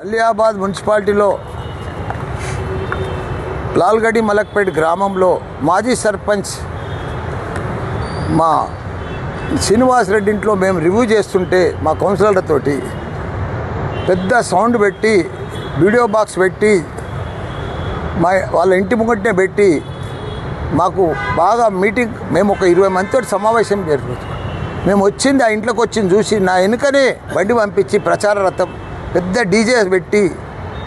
అలియాబాద్ మున్సిపాలిటీలో లాల్గడి మలక్పేట్ గ్రామంలో మాజీ సర్పంచ్ మా శ్రీనివాస్ రెడ్డి ఇంట్లో మేము రివ్యూ చేస్తుంటే మా కౌన్సిలర్లతోటి పెద్ద సౌండ్ పెట్టి వీడియో బాక్స్ పెట్టి మా వాళ్ళ ఇంటి ముంగట్నే పెట్టి మాకు బాగా మీటింగ్ మేము ఒక ఇరవై మందితో సమావేశం జరుగుతుంది మేము వచ్చింది ఆ ఇంట్లోకి వచ్చింది చూసి నా వెనుకనే బండి పంపించి ప్రచార రథం పెద్ద డీజే పెట్టి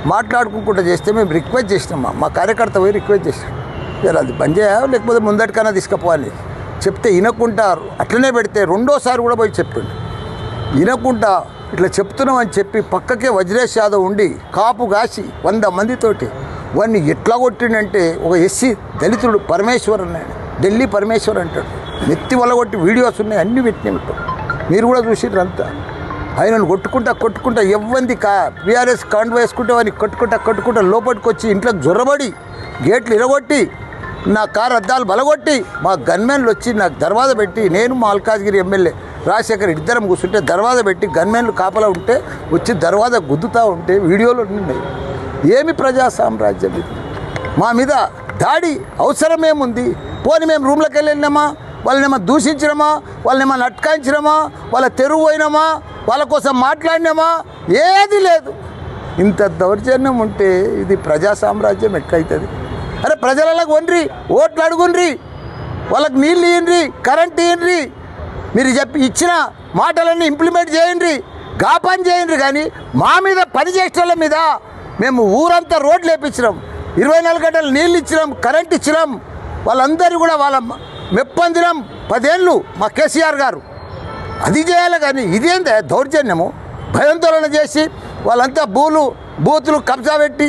మాట్లాడుకుంటూ చేస్తే మేము రిక్వెస్ట్ చేసినాం మా- కార్యకర్త పోయి రిక్వెస్ట్ చేసినాం. ఇలా అది బంద్ చేయాలి? లేకపోతే ముందటికైనా తీసుకుపోవాలి? చెప్తే వినకుంటారు అట్లనే పెడితే రెండోసారి కూడా పోయి చెప్పిండు వినకుండా ఇట్లా చెప్తున్నామని చెప్పి పక్కకే వజ్రేష్ యాదవ్ ఉండి కాపు కాసి వంద మందితోటి వాడిని ఎట్లా కొట్టిండంటే ఒక ఎస్సీ దళితుడు పరమేశ్వర్ అన్నాడు. ఢిల్లీ పరమేశ్వర్ అంటాడు. నెత్తి వల్ల కొట్టి వీడియోస్ ఉన్నాయి అన్నీ పెట్టినట్టు మీరు కూడా చూసిర్రు అంతా. ఆయనను కొట్టుకుంటా కొట్టుకుంటా ఎవ్వంది కా బీఆర్ఎస్ కాండ్ వేసుకుంటే వాడిని కొట్టుకుంటా కొట్టుకుంటా లోపలికి వచ్చి ఇంట్లోకి జొర్రబడి గేట్లు ఇరగొట్టి నా కారు అద్దాలు బలగొట్టి మా గన్మెన్లు వచ్చి నాకు దర్వాజా పెట్టి నేను మా అల్కాజ్గిరి ఎమ్మెల్యే రాజశేఖర్ ఇద్దరం కూర్చుంటే దర్వాజ పెట్టి గన్మెన్లు కాపలా ఉంటే వచ్చి దర్వాజా గుద్దుతూ ఉంటే వీడియోలు ఉన్నాయి. ఏమి ప్రజా సామ్రాజ్యం ఇది? మా మీద దాడి అవసరమేముంది? పోని మేము రూమ్లోకి వెళ్ళినామా వాళ్ళనేమో వాళ్ళని వాళ్ళనేమో నట్కాయించినామా? వాళ్ళ తెరువు పోయినామా? వాళ్ళ కోసం మాట్లాడినామా? ఏది లేదు. ఇంత దౌర్జన్యం ఉంటే ఇది ప్రజా సామ్రాజ్యం ఎట్లయితుంది? అరే ప్రజలకు వండ్రి ఓట్లు అడుగుండ్రి వాళ్ళకి నీళ్ళు ఇయ్యండి కరెంట్ ఇయ్యండి మీరు చెప్పి ఇచ్చిన మాటలన్నీ ఇంప్లిమెంట్ చేయండి గా పని చేయండి కానీ మా మీద పని చేసిన మీద మేము ఊరంతా రోడ్లు వేపించినాం ఇరవై నాలుగు గంటలు నీళ్ళు ఇచ్చినాం కరెంట్ ఇచ్చినాం. వాళ్ళందరూ కూడా వాళ్ళ మెప్పొందినాం పదేళ్ళు మా కేసీఆర్ గారు. అది చేయాలి కానీ ఇదేందే దౌర్జన్యము? భయాందోళన చేసి వాళ్ళంతా బూలు బూతులు కబ్జా పెట్టి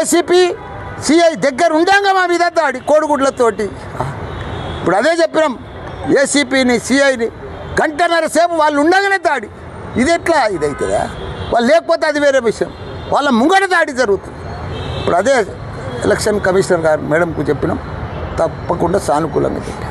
ఏసీపీ సిఐ దగ్గర ఉండంగా మా మీద దాడి కోడిగుడ్లతోటి? ఇప్పుడు అదే చెప్పినాం ఏసీపీని సిఐని గంటన్నర సేపు వాళ్ళు ఉండగానే దాడి. ఇది ఎట్లా ఇదవుతుందా వాళ్ళు లేకపోతే అది వేరే విషయం. వాళ్ళ ముంగట దాడి జరుగుతుంది. ఇప్పుడు అదే ఎలక్షన్ కమిషనర్ గారు మేడంకు చెప్పినాం తప్పకుండా సానుకూలంగా చెప్పాం